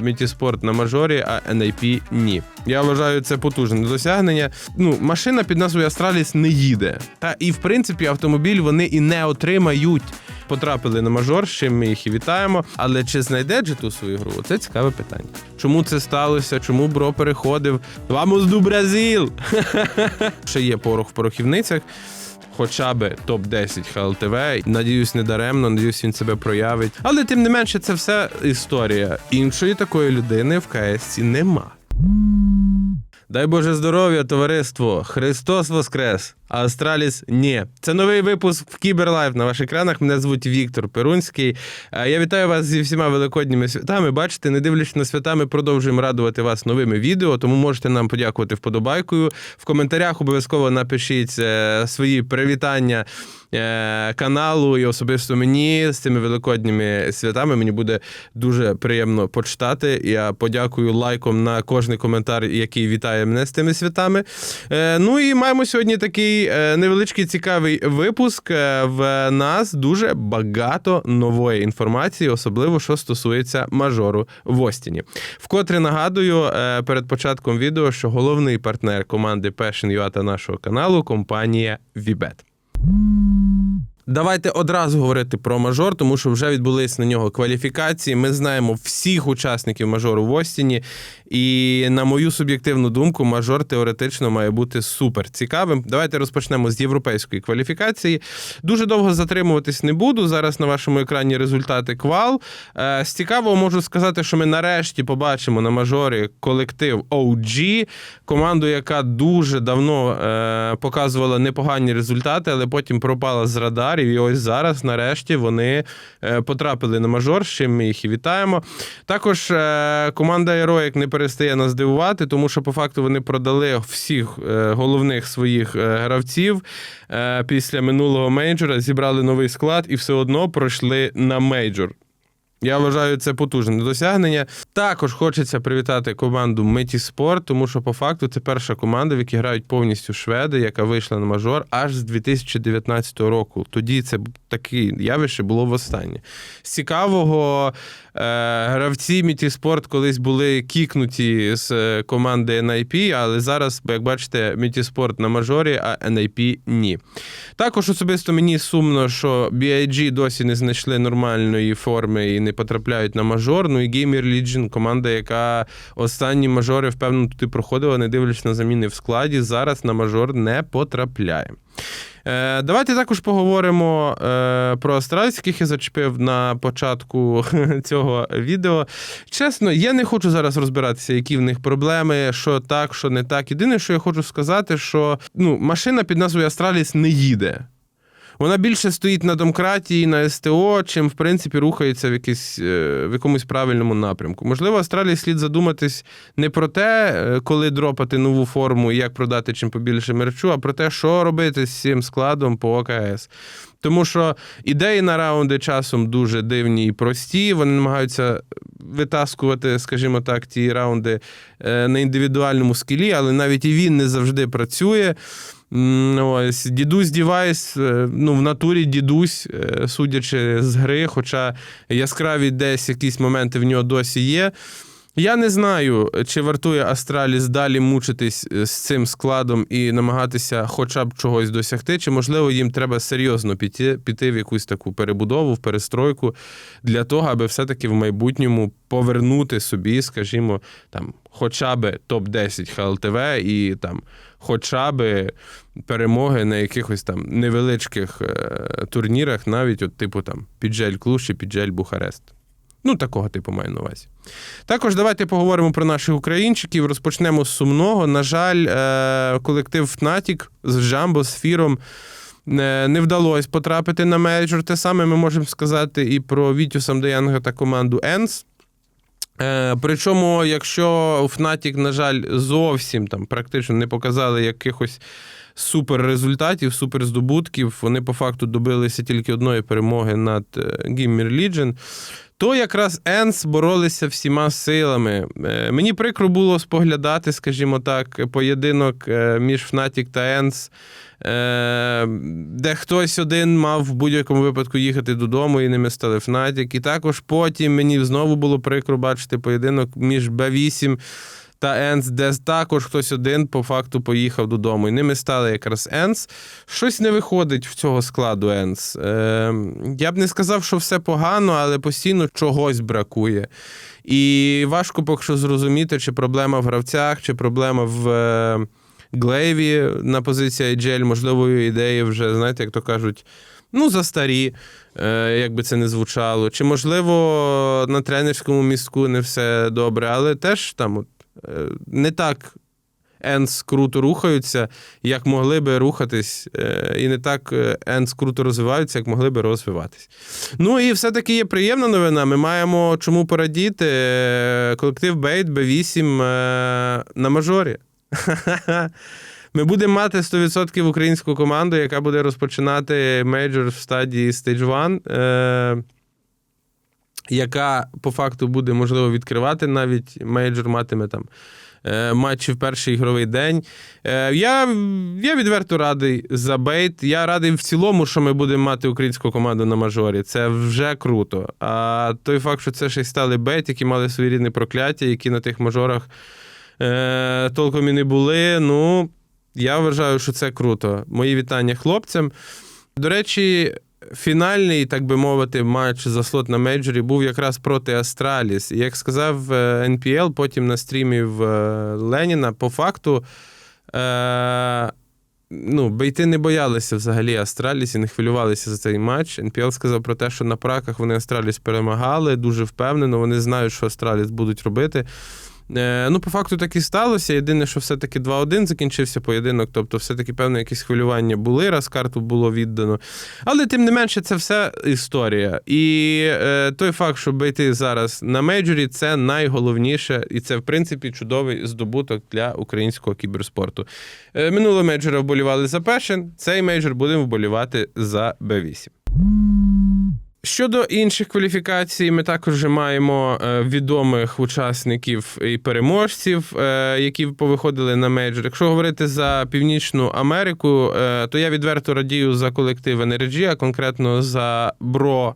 Мітіспорт на мажорі, а NIP ні. Я вважаю це потужне досягнення. Ну, машина під назвою Астраліс не їде. Та і в принципі автомобіль вони і не отримають. Потрапили на мажор, з чим ми їх і вітаємо. Але чи знайде G2 свою гру? Це цікаве питання. Чому це сталося? Чому бро переходив? Vamos до Бразил! Ще є порох в порохівницях. Хоча би топ-10 ХЛТВ. Надіюсь, не даремно, надіюсь, він себе проявить. Але тим не менше, це все історія. Іншої такої людини в КСці нема. Дай Боже здоров'я, товариство! Христос Воскрес! А Астраліс ні. Це новий випуск в Кіберлайф на ваших екранах. Мене звуть Віктор Перунський. Е, Я вітаю вас зі всіма великодніми святами. Бачите, не дивлячись на свята, ми продовжуємо радувати вас новими відео, тому можете нам подякувати вподобайкою. В коментарях обов'язково напишіть е, свої привітання е, каналу і особисто мені з цими великодніми святами. Мені буде дуже приємно почитати. Я подякую лайком на кожний коментар, який вітає мене з тими святами. Е, Ну і маємо сьогодні такий е, невеличкий цікавий випуск. Е, В нас дуже багато нової інформації, особливо що стосується мажору в Остіні. Вкотре нагадую перед початком відео, що головний партнер команди Passion.ua та нашого каналу компанія Vibet. Давайте одразу говорити про мажор, тому що вже відбулись на нього кваліфікації. Ми знаємо всіх учасників мажору в Остіні. І на мою суб'єктивну думку, мажор теоретично має бути супер цікавим. Давайте розпочнемо з європейської кваліфікації. Дуже довго затримуватись не буду. Зараз на вашому екрані результати квал. Е, З цікавого можу сказати, що ми нарешті побачимо на мажорі колектив OG, команду, яка дуже давно е, показувала непогані результати, але потім пропала з радарів. І ось зараз, нарешті, вони е, потрапили на мажор, з чим ми їх і вітаємо. Також е, команда Heroic не перестає нас дивувати, тому що по факту вони продали всіх е, головних своїх гравців після минулого мейджора, зібрали новий склад і все одно пройшли на мейджор. Я вважаю це потужне досягнення. Також хочеться привітати команду Метіспорт, тому що по факту це перша команда, в якій грають повністю шведи, яка вийшла на мажор аж з 2019 року. Тоді це таке явище було востаннє. З цікавого е, гравці Мітіспорт колись були кікнуті з е, команди NIP, але зараз, як бачите, Мітіспорт на мажорі, а NIP ні. Також особисто мені сумно, що BIG досі не знайшли нормальної форми і не потрапляють на мажор. Ну і Gamer Legion, команда, яка останні мажори, впевнено, туди проходила, не дивлячись на заміни в складі, зараз на мажор не потрапляє. Е, Давайте також поговоримо е, про Астраліс, яких я зачепив на початку цього відео. Чесно, я не хочу зараз розбиратися, які в них проблеми, що так, що не так. Єдине, що я хочу сказати, що ну, машина під назвою Астраліс не їде. Вона більше стоїть на домкраті, на СТО, чим в принципі рухається в, якийсь, е, в якомусь правильному напрямку. Можливо, Австралії слід задуматись не про те, е, коли дропати нову форму і як продати чим побільше мерчу, а про те, що робити з цим складом по ОКС. Тому що ідеї на раунди часом дуже дивні і прості. Вони намагаються витаскувати, скажімо так, ті раунди е, на індивідуальному скілі, але навіть і він не завжди працює. Ось дідусь Дівайс, е, ну в натурі дідусь, е, судячи з гри, хоча яскраві десь якісь моменти в нього досі є. Я не знаю, чи вартує Астраліс далі мучитись е, з цим складом і намагатися хоча б чогось досягти, чи можливо їм треба серйозно піти, піти в якусь таку перебудову, в перестройку для того, аби все-таки в майбутньому повернути собі, скажімо, там, хоча б топ-10 ХЛТВ і там, хоча б перемоги на якихось там невеличких е, турнірах, навіть от типу там Піджель Клуш чи Піджель Бухарест. Ну, такого типу маю на увазі. Також давайте поговоримо про наших українчиків. Розпочнемо з сумного. На жаль, е, колектив Fnatic з Джамбо, з Фіром е, не вдалося потрапити на мейджор. Те саме ми можемо сказати і про Вітю Самдеянга та команду Енс. Причому, якщо Fnatic, на жаль, зовсім там практично не показали якихось супер результатів, супер здобутків. Вони по факту добилися тільки одної перемоги над Гіммір Ліджен. То якраз Енс боролися всіма силами. Е, Мені прикро було споглядати, скажімо так, поєдинок е, між Fnatic та Енс, е, де хтось один мав в будь-якому випадку їхати додому, і ними стали Fnatic. І також потім мені знову було прикро бачити поєдинок між Б8 та Енс, де також хтось один по факту поїхав додому. І ними стали якраз Енс. Щось не виходить в цього складу Енс. Е, я б не сказав, що все погано, але постійно чогось бракує. І важко поки що зрозуміти, чи проблема в гравцях, чи проблема в. е, Глейві на позиції IGL, можливо, ідеї вже, знаєте, як то кажуть, ну, застарі, е, як би це не звучало. Чи, можливо, на тренерському містку не все добре, але теж там от, не так Енс круто рухаються, як могли би рухатись, е, і не так е, Енс круто розвиваються, як могли би розвиватись. Ну і все-таки є приємна новина. Ми маємо чому порадіти. Е, Колектив Бейт Б8 е, на мажорі. Ми будемо мати 100% українську команду, яка буде розпочинати мейджор в стадії Stage 1, е, яка по факту буде можливо відкривати навіть мейджор, матиме там е, матчі в перший ігровий день. Е, я, я відверто радий за бейт. Я радий в цілому, що ми будемо мати українську команду на мажорі. Це вже круто. А той факт, що це ще й стали бейт, які мали свої рідні прокляття, які на тих мажорах е, толком і не були. Ну, я вважаю, що це круто. Мої вітання хлопцям. До речі, фінальний, так би мовити, матч за слот на мейджорі був якраз проти Астраліс. І як сказав е, NPL, потім на стрімі в е, Леніна, по факту. Е- Ну, бейти не боялися взагалі Астраліс і не хвилювалися за цей матч. НПЛ сказав про те, що на праках вони Астраліс перемагали дуже впевнено. Вони знають, що Астраліс будуть робити. Е, ну, по факту так і сталося. Єдине, що все-таки 2-1 закінчився поєдинок, тобто, все-таки певне якісь хвилювання були, раз карту було віддано. Але тим не менше, це все історія. І е, той факт, що бейти зараз на мейджорі, це найголовніше, і це, в принципі, чудовий здобуток для українського кіберспорту. Е, минулого мейджора вболівали за Пешен, цей мейджор будемо вболівати за Б8. Щодо інших кваліфікацій, ми також маємо е, відомих учасників і переможців, е, які повиходили на мейджор. Якщо говорити за Північну Америку, е, то я відверто радію за колектив Енерджі, а конкретно за Бро.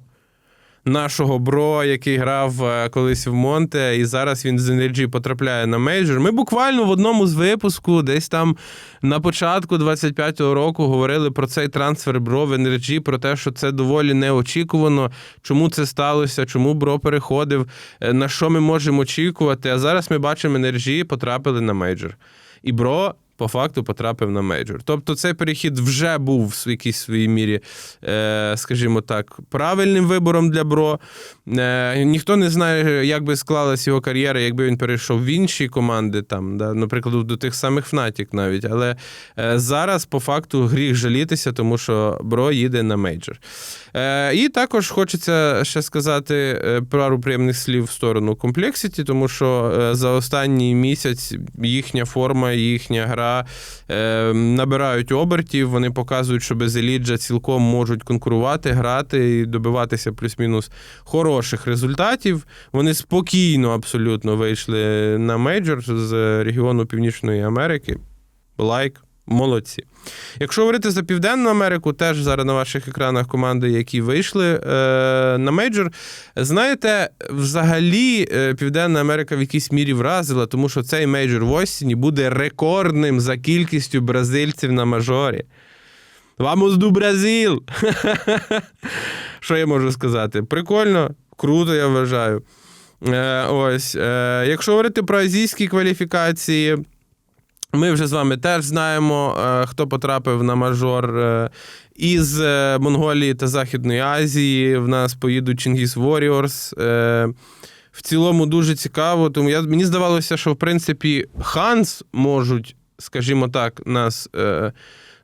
Нашого бро, який грав е, колись в Монте, і зараз він з NRG потрапляє на мейджор. Ми буквально в одному з випуску, десь там на початку 25-го року, говорили про цей трансфер бро в NRG, про те, що це доволі неочікувано. Чому це сталося? Чому бро переходив? е, На що ми можемо очікувати? А зараз ми бачимо, NRG потрапили на мейджор. І бро. По факту потрапив на мейджор. Тобто цей перехід вже був в якійсь своїй мірі, е, скажімо так, правильним вибором для Бро. Е, ніхто не знає, як би склалась його кар'єра, якби він перейшов в інші команди, там, да, наприклад, до тих самих Fnatic навіть. Але е, зараз по факту гріх жалітися, тому що Бро їде на мейджор. І також хочеться ще сказати пару приємних слів в сторону Complexity, тому що за останній місяць їхня форма, їхня гра е, набирають обертів. Вони показують, що без Еліджа цілком можуть конкурувати, грати і добиватися плюс-мінус хороших результатів. Вони спокійно абсолютно вийшли на мейджор з регіону Північної Америки. Лайк. Молодці. Якщо говорити за Південну Америку, теж зараз на ваших екранах команди, які вийшли е, на мейджор. Знаєте, взагалі е, Південна Америка в якійсь мірі вразила, тому що цей мейджор в осені буде рекордним за кількістю бразильців на мажорі. Vamos do Бразил! Що я можу сказати? Прикольно, круто, я вважаю. Е, ось, якщо говорити про азійські кваліфікації. Ми вже з вами теж знаємо, е, хто потрапив на мажор е, із е, Монголії та Західної Азії. В нас поїдуть Чингіс. Е, В цілому дуже цікаво. Тому я, мені здавалося, що в принципі Ханс можуть, скажімо так, нас.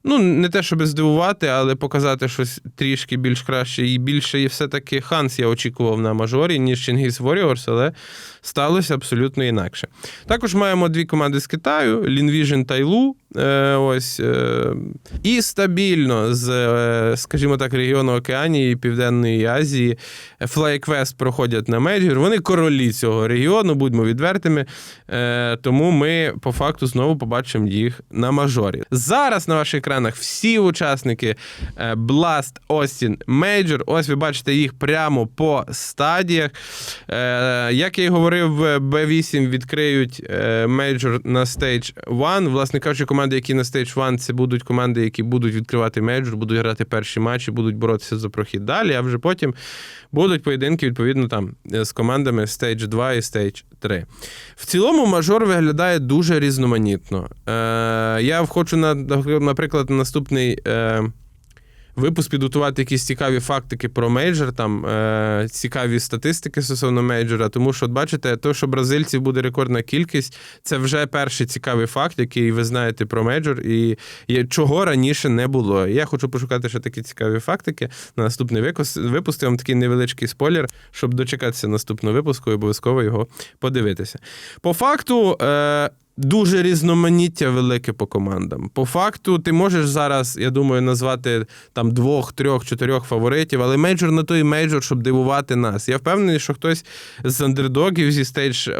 Ну, не те, щоб здивувати, але показати щось трішки більш краще і більше. І все-таки Ханс я очікував на мажорі, ніж Чингіс Воріорс, але сталося абсолютно інакше. Також маємо дві команди з Китаю: Лінвіжн та Ілу. Е, ось е, і стабільно з, е, скажімо так, регіону Океанії Південної Азії FlyQuest проходять на мейджор. Вони королі цього регіону, будьмо відвертими. Тому ми по факту знову побачимо їх на мажорі. Зараз на ваших екранах всі учасники Blast Austin Major. Ось ви бачите їх прямо по стадіях. Як я і говорив, B8 відкриють мейджор на Stage 1. Власне кажучи, команди, які на Stage 1, це будуть команди, які будуть відкривати мейджор, будуть грати перші матчі, будуть боротися за прохід далі, а вже потім будуть поєдинки, відповідно, там з командами Stage 2 і Stage 3. В цілому мажор виглядає дуже різноманітно. Е, я хочу, на, наприклад, наступний. Е, Випуск підготувати якісь цікаві фактики про мейджор, там е, цікаві статистики стосовно мейджора. Тому що, от бачите, то, що бразильців буде рекордна кількість, це вже перший цікавий факт, який ви знаєте про мейджор, і, чого раніше не було. Я хочу пошукати ще такі цікаві фактики. На наступний випуск я вам такий невеличкий спойлер, щоб дочекатися наступного випуску і обов'язково його подивитися. По факту. Е, Дуже різноманіття велике по командам. По факту, ти можеш зараз, я думаю, назвати там двох, трьох, чотирьох фаворитів, але мейджор на той мейджор, щоб дивувати нас. Я впевнений, що хтось з андердогів зі Stage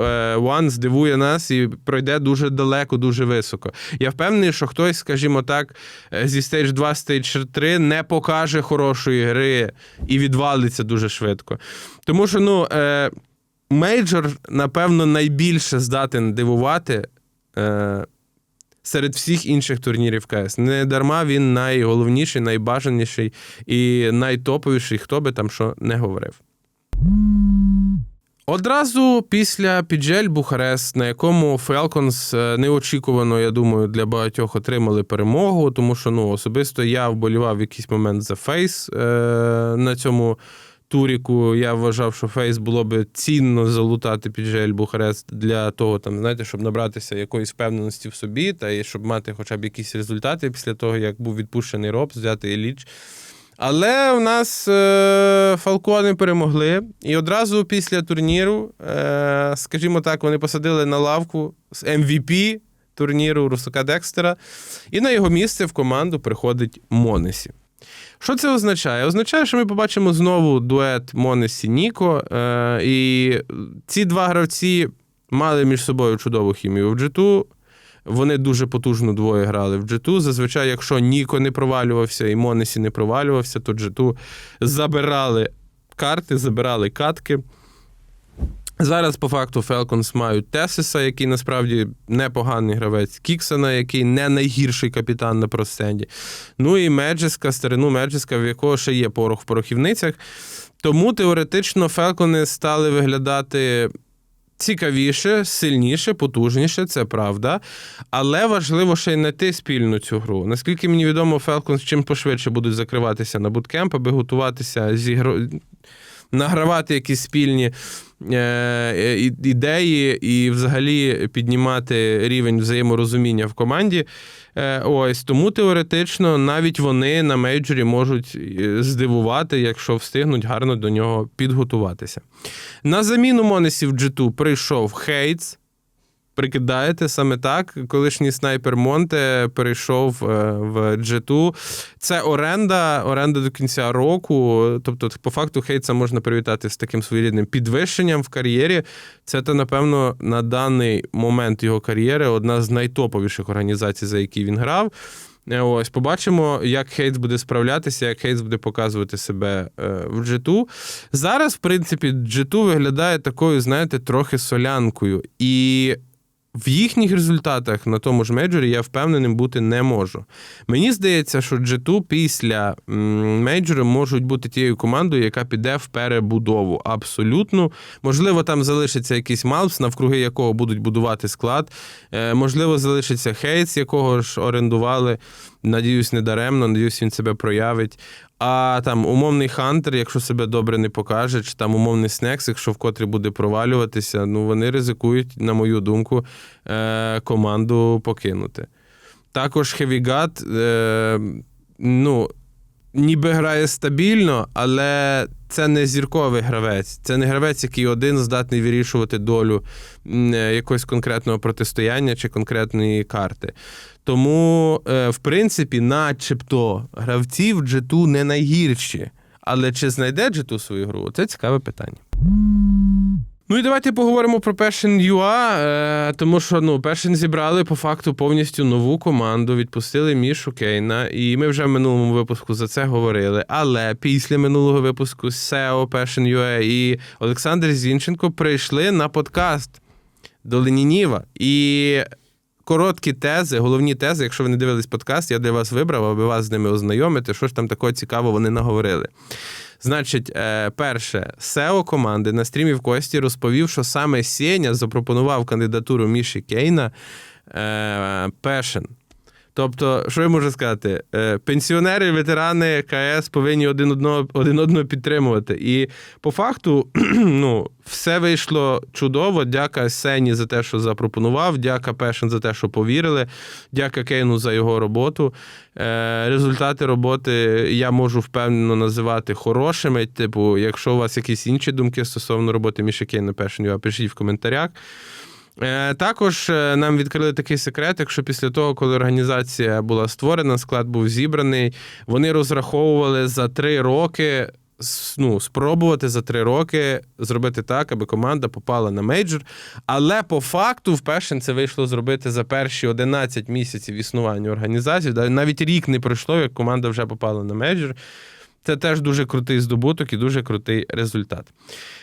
1 здивує нас і пройде дуже далеко, дуже високо. Я впевнений, що хтось, скажімо так, е, зі Stage 2, Stage 3 не покаже хорошої гри і відвалиться дуже швидко. Тому що, ну. Е, Мейджор, напевно, найбільше здатен дивувати е, серед всіх інших турнірів КС. Не дарма він найголовніший, найбажаніший і найтоповіший, хто би там що не говорив. Одразу після Піджель Бухарест, на якому Falcons е, неочікувано, я думаю, для багатьох отримали перемогу, тому що ну, особисто я вболівав в якийсь момент за Фейс е, на цьому туріку. Я вважав, що Фейс було би цінно залутати Піджель Бухарест для того, там, знаєте, щоб набратися якоїсь впевненості в собі, та і щоб мати хоча б якісь результати після того, як був відпущений Робс, взяти Еліч. Але у нас е, Фалкони перемогли. І одразу після турніру, е, скажімо так, вони посадили на лавку з MVP турніру Русака Декстера. І на його місце в команду приходить Монесі. Що це означає? Означає, що ми побачимо знову дует Монесі Ніко. Е, і ці два гравці мали між собою чудову хімію в джиту. Вони дуже потужно двоє грали в джиту. Зазвичай, якщо Ніко не провалювався і Монесі не провалювався, то джиту забирали карти, забирали катки. Зараз, по факту, Falcons мають Тесиса, який насправді непоганий гравець, Кіксона, який не найгірший капітан на простенді. Ну і Меджеска, старину Меджеска, в якого ще є порох в порохівницях. Тому теоретично Фелкони стали виглядати цікавіше, сильніше, потужніше, це правда. Але важливо ще й знайти спільну цю гру. Наскільки мені відомо, Falcons чим пошвидше будуть закриватися на буткемп, аби готуватися зі зігро... награвати якісь спільні е, ідеї і взагалі піднімати рівень взаєморозуміння в команді. Е, ось тому теоретично навіть вони на мейджорі можуть е, здивувати, якщо встигнуть гарно до нього підготуватися. На заміну Монесів G2 прийшов Хейтс. Прикидаєте саме так, колишній снайпер Монте перейшов е, в G2. Це оренда, оренда до кінця року. Тобто, по факту, Хейтса можна привітати з таким своєрідним підвищенням в кар'єрі. Це, то, напевно, на даний момент його кар'єри одна з найтоповіших організацій, за які він грав. Е, ось побачимо, як Хейтс буде справлятися, як Хейтс буде показувати себе е, в G2. Зараз, в принципі, G2 виглядає такою, знаєте, трохи солянкою. І в їхніх результатах на тому ж мейджорі я впевненим бути не можу. Мені здається, що G2 після мейджору можуть бути тією командою, яка піде в перебудову. Абсолютно. Можливо, там залишиться якийсь Малпс, навкруги якого будуть будувати склад. Е, можливо, залишиться Хейтс, якого ж орендували. Надіюсь, не даремно, надіюсь, він себе проявить. А там умовний Хантер, якщо себе добре не покаже, чи там умовний Снекс, якщо вкотре буде провалюватися, ну вони ризикують, на мою думку, е- команду покинути. Також Хевігат, ну, ніби грає стабільно, але це не зірковий гравець, це не гравець, який один здатний вирішувати долю е, якогось конкретного протистояння чи конкретної карти. Тому, е, в принципі, начебто, гравці в джету не найгірші. Але чи знайде джету свою гру? Це цікаве питання. Ну і давайте поговоримо про Passion UA, е, тому що ну, Passion зібрали по факту повністю нову команду, відпустили Мішу Кейна, і ми вже в минулому випуску за це говорили. Але після минулого випуску SEO Passion UA і Олександр Зінченко прийшли на подкаст до Ленініва. І короткі тези, головні тези, якщо ви не дивились подкаст, я для вас вибрав, аби вас з ними ознайомити, що ж там такого цікавого вони наговорили. Значить, е, перше, SEO команди на стрімі в Кості розповів, що саме Сеня запропонував кандидатуру Міші Кейна Пешен. Тобто, що я можу сказати? Е, Пенсіонери, ветерани КС повинні один одного, один одного підтримувати. І по факту, ну, все вийшло чудово. Дяка Сені за те, що запропонував, дяка Пешен за те, що повірили, дяка Кейну за його роботу. Е, Результати роботи я можу впевнено називати хорошими. Типу, якщо у вас якісь інші думки стосовно роботи Міші Кейна Пешен, пишіть в коментарях. Е, Також е, нам відкрили такий секрет, якщо після того, коли організація була створена, склад був зібраний, вони розраховували за три роки. Ну, спробувати за три роки зробити так, аби команда попала на мейджор. Але по факту в Passion це вийшло зробити за перші 11 місяців існування організації. Навіть рік не пройшло, як команда вже попала на мейджор. Це теж дуже крутий здобуток і дуже крутий результат.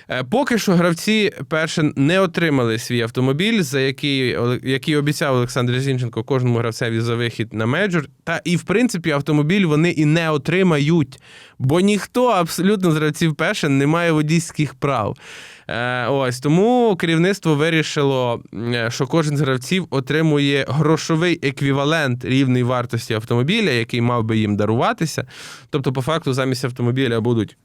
Е, Поки що гравці перше не отримали свій автомобіль, за який, який обіцяв Олександр Зінченко кожному гравцеві за вихід на меджор. Та і в принципі автомобіль вони і не отримають, бо ніхто абсолютно з гравців Пешен не має водійських прав. Е, Ось тому керівництво вирішило, е, що кожен з гравців отримує грошовий еквівалент рівної вартості автомобіля, який мав би їм даруватися. Тобто, по факту, замість автомобіля будуть.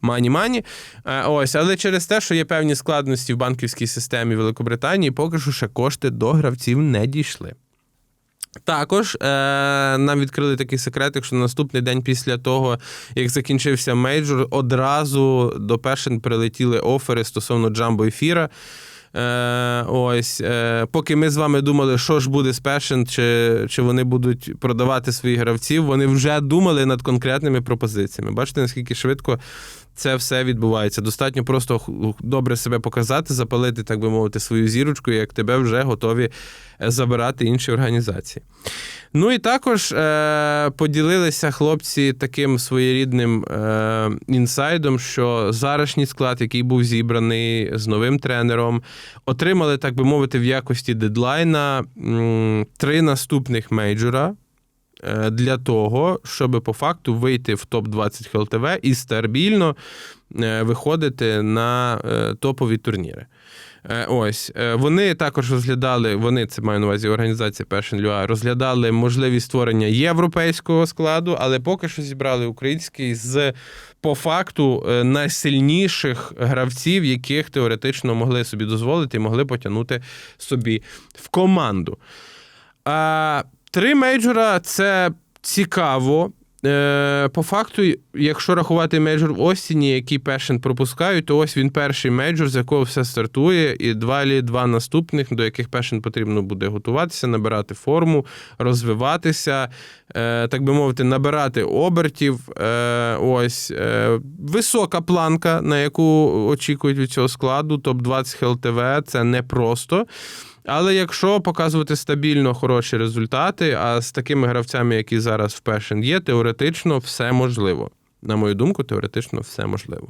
Мані-мані. Е, Ось, але через те, що є певні складності в банківській системі Великобританії, поки що ще кошти до гравців не дійшли. Також е, нам відкрили такий секрет, якщо на наступний день після того, як закінчився мейджор, одразу до Пешен прилетіли офери стосовно джамбо ефіра. Е, ось, е, поки ми з вами думали, що ж буде з Passion, чи, чи вони будуть продавати своїх гравців, вони вже думали над конкретними пропозиціями. Бачите, наскільки швидко це все відбувається. Достатньо просто добре себе показати, запалити, так би мовити, свою зірочку, як тебе вже готові е, забирати інші організації. Ну і також е, поділилися хлопці таким своєрідним е, інсайдом, що зарашній склад, який був зібраний з новим тренером, отримали, так би мовити, в якості дедлайна три наступних мейджора. Е, Для того, щоб по факту вийти в топ-20 ХЛТВ і стабільно е, виходити на е, топові турніри. Ось вони також розглядали. Вони це маю на увазі організація Passion UA, розглядали можливість створення європейського складу, але поки що зібрали український з по факту найсильніших гравців, яких теоретично могли собі дозволити і могли потягнути собі в команду. А, Три мейджора це цікаво. Е, По факту, якщо рахувати мейджор в Остіні, який Passion пропускають, то ось він перший мейджор, з якого все стартує, і два лі два наступних, до яких Passion потрібно буде готуватися, набирати форму, розвиватися, е, так би мовити, набирати обертів. Е, Ось е, висока планка, на яку очікують від цього складу. Топ-20 ХЛТВ це непросто. Але якщо показувати стабільно хороші результати, а з такими гравцями, які зараз в Пешен є, теоретично все можливо. На мою думку, теоретично все можливо.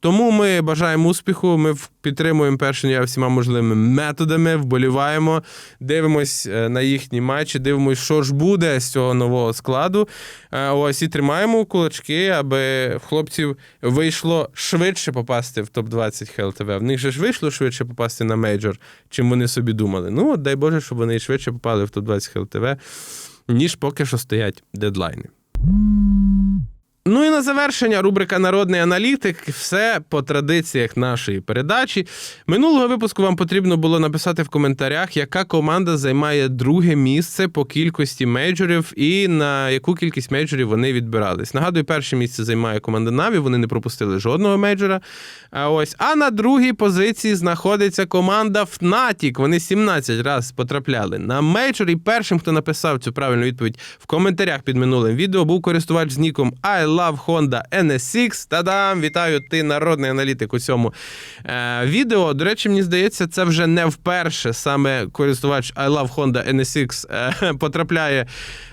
Тому ми бажаємо успіху. Ми підтримуємо Passion всіма можливими методами, вболіваємо, дивимось е, на їхні матчі, дивимось, що ж буде з цього нового складу. Е, Ось і тримаємо кулачки, аби в хлопців вийшло швидше попасти в топ-20 ХЛТВ. В них же ж вийшло швидше попасти на мейджор, чим вони собі думали. Ну, от дай Боже, щоб вони швидше попали в топ-20 ХЛТВ, ніж поки що стоять дедлайни. Ну і на завершення рубрика Народний аналітик. Все по традиціях нашої передачі. Минулого випуску вам потрібно було написати в коментарях, яка команда займає друге місце по кількості мейджорів і на яку кількість мейджорів вони відбирались. Нагадую, перше місце займає команда Наві. Вони не пропустили жодного мейджора. А ось а на другій позиції знаходиться команда Fnatic. Вони 17 разів потрапляли на мейджор. І першим, хто написав цю правильну відповідь в коментарях під минулим відео, був користувач з ніком I love Honda NSX. Та-дам! Вітаю, ти народний аналітик у цьому е, відео. До речі, мені здається, це вже не вперше саме користувач I love Honda NSX е, потрапляє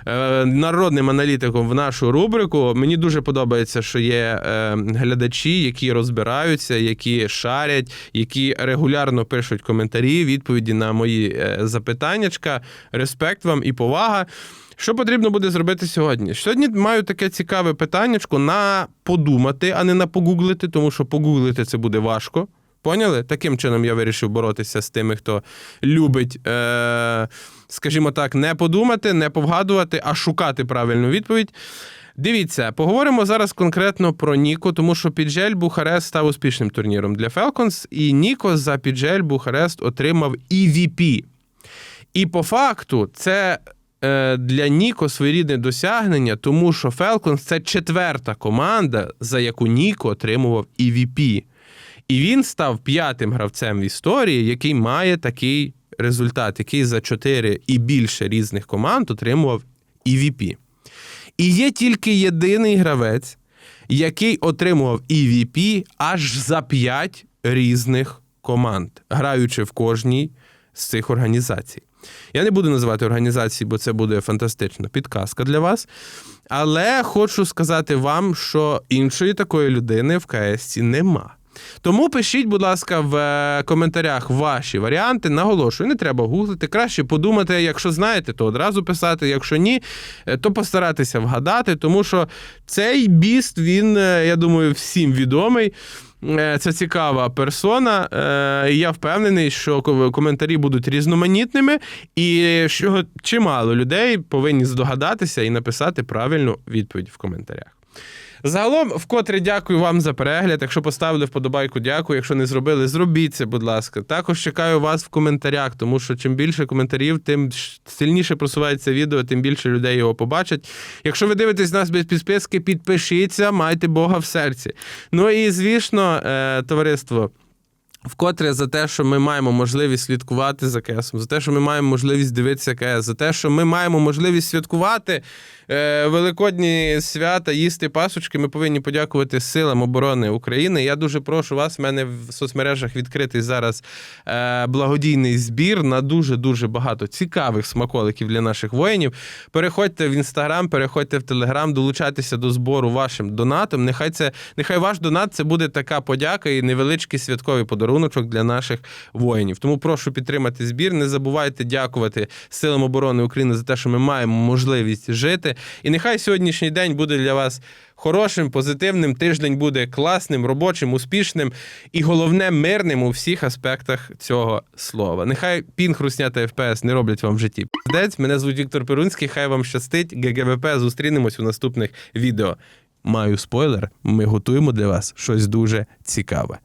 е, народним аналітиком в нашу рубрику. Мені дуже подобається, що є е, глядачі, які розбираються, які шарять, які регулярно пишуть коментарі, відповіді на мої е, запитаннячка. Респект вам і повага. Що потрібно буде зробити сьогодні? Сьогодні маю таке цікаве питаннячко на подумати, а не на погуглити, тому що погуглити це буде важко. Поняли? Таким чином я вирішив боротися з тими, хто любить, е- скажімо так, не подумати, не повгадувати, а шукати правильну відповідь. Дивіться, поговоримо зараз конкретно про Ніко, тому що Піджель Бухарест став успішним турніром для Falcons, і Ніко за Піджель Бухарест отримав EVP. І по факту це для Ніко своєрідне досягнення, тому що Falcons це четверта команда, за яку Ніко отримував EVP. І він став п'ятим гравцем в історії, який має такий результат, який за чотири і більше різних команд отримував EVP. І є тільки єдиний гравець, який отримував EVP аж за п'ять різних команд, граючи в кожній з цих організацій. Я не буду називати організації, бо це буде фантастична підказка для вас. Але хочу сказати вам, що іншої такої людини в КС нема. Тому пишіть, будь ласка, в е, коментарях ваші варіанти. Наголошую, не треба гуглити. Краще подумати, якщо знаєте, то одразу писати. Якщо ні, е, то постаратися вгадати, тому що цей біст, він, е, я думаю, всім відомий. Е, Це цікава персона. Е, Я впевнений, що коментарі будуть різноманітними, і що чимало людей повинні здогадатися і написати правильну відповідь в коментарях. Загалом, вкотре дякую вам за перегляд. Якщо поставили вподобайку, дякую. Якщо не зробили, зробіть це, будь ласка. Також чекаю вас в коментарях, тому що чим більше коментарів, тим сильніше просувається відео, тим більше людей його побачать. Якщо ви дивитесь нас без підписки, підпишіться, майте Бога в серці. Ну і звісно, е, товариство. Вкотре за те, що ми маємо можливість слідкувати за КСом, за те, що ми маємо можливість дивитися КС, за те, що ми маємо можливість святкувати великодні свята, їсти пасочки, ми повинні подякувати силам оборони України. Я дуже прошу вас. в мене в соцмережах відкритий зараз е, благодійний збір на дуже дуже багато цікавих смаколиків для наших воїнів. Переходьте в інстаграм, переходьте в телеграм, долучайтеся до збору вашим донатом. Нехай це нехай ваш донат це буде така подяка і невеличкий святковий подаруночок для наших воїнів. Тому прошу підтримати збір. Не забувайте дякувати силам оборони України за те, що ми маємо можливість жити. І нехай сьогоднішній день буде для вас. Хорошим, позитивним тиждень буде класним, робочим, успішним і головне мирним у всіх аспектах цього слова. Нехай пін, хрусня та ФПС не роблять вам в житті. Піздець, мене звуть Віктор Перунський. Хай вам щастить. ГГВП. Зустрінемось у наступних відео. Маю спойлер. Ми готуємо для вас щось дуже цікаве.